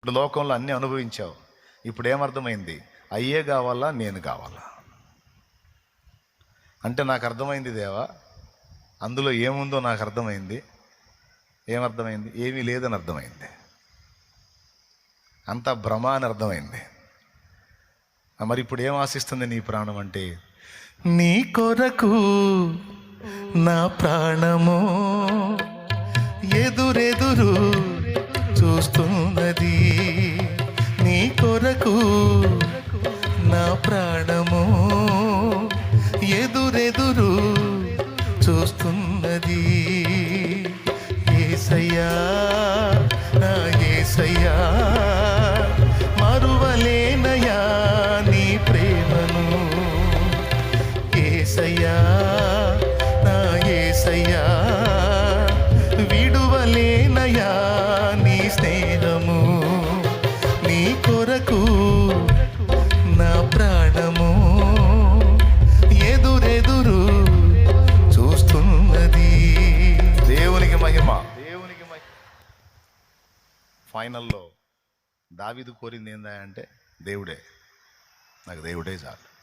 ఇప్పుడు లోకంలో అన్నీ అనుభవించావు. ఇప్పుడు ఏమర్థమైంది అయ్యే కావాలా నేను కావాలా? అంటే నాకు అర్థమైంది దేవా. అందులో ఏముందో నాకు అర్థమైంది. ఏమర్థమైంది? ఏమీ లేదని అర్థమైంది. అంతా భ్రమ అని అర్థమైంది. మరి ఇప్పుడు ఏం ఆశిస్తుంది నీ ప్రాణం అంటే? నీ కొరకు నా ప్రాణము కొరకు నా ప్రాణము ఎదురెదురు చూస్తున్నది. ఏసయ్యా నా ఏసయ్యా మరువలేనయా నీ ప్రేమను. ఏసయ్యా కొరకు నా ప్రాణము ఎదురెదురు చూస్తున్నది. దేవునికి మహిమ. దేవునికి మహిమ ఫైనల్లో దావిదు కోరింది ఏందా అంటే దేవుడే. నాకు దేవుడే చాలు.